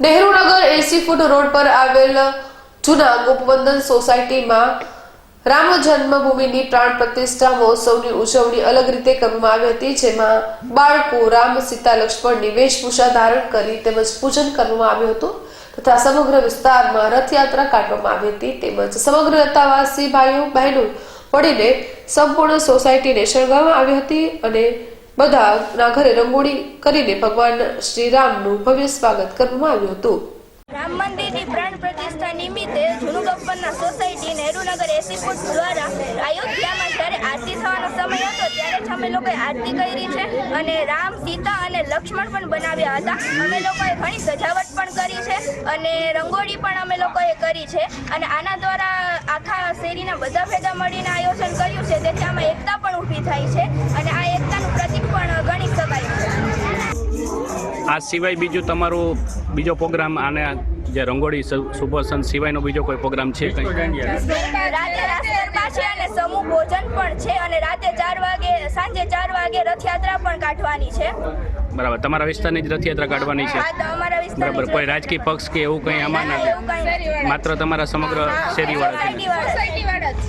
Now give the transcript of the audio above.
નહેરુનગર એસી foot road પર આવેલ જૂના ગોપવંદન સોસાયટીમાં રામ જન્મભૂમિની પ્રાણ પ્રતિષ્ઠા મહોત્સવની ઉજવણી અલગ રીતે કરવામાં આવી હતી, જેમાં બાળકો રામ, સીતા, લક્ષ્મણની વેશભૂષા ધારણ કરી તેમજ પૂજન કરવામાં આવ્યું હતું તથા સમગ્ર વિસ્તારમાં રથયાત્રા કાઢવામાં આવી હતી. તેમજ સમગ્ર લતાવાસી ભાઈઓ બહેનો મળીને સંપૂર્ણ સોસાયટીને શણગારવામાં આવી હતી અને બધાના ઘરે રંગોળી કરીને ભગવાન શ્રી રામનું ભવ્ય સ્વાગત કરવામાં આવ્યું હતું. રામ મંદિરની પ્રાણ પ્રતિષ્ઠા નિમિત્તે જૂનું ગપ્પરના સોસાયટી નહેરુનગર એસી ફૂટ દ્વારા અયોધ્યામાં જ્યારે આરતી થવાનો સમય હતો ત્યારે જ અમે લોકોએ આરતી કરી છે અને રામ, સીતા અને લક્ષ્મણ પણ બનાવ્યા હતા. અમે લોકોએ ઘણી સજાવટ પણ કરી છે અને રંગોળી પણ અમે લોકોએ કરી છે અને આના દ્વારા આખા શેરીના બધા ભેગા મળીને આયોજન કર્યું છે. તેથી આમાં એકતા પણ ઊભી થાય છે આ સિવાય બીજું તમારું બીજો પ્રોગ્રામ આને જે રંગોળી સુભાષન સિવાયનો બીજો કોઈ પ્રોગ્રામ છે કંઈ? રાતે રાસ ગરબા છે અને સમૂહ ભોજન પણ છે અને રાતે ચાર વાગે સાંજે ચાર વાગે રથયાત્રા પણ કાઢવાની છે. બરાબર તમારા વિસ્તારની જ રથયાત્રા કાઢવાની છે? બરાબર કોઈ રાજકીય પક્ષ કે એવું કંઈ આમાં નથી? માત્ર તમારા સમગ્ર શેરીવાળા છે.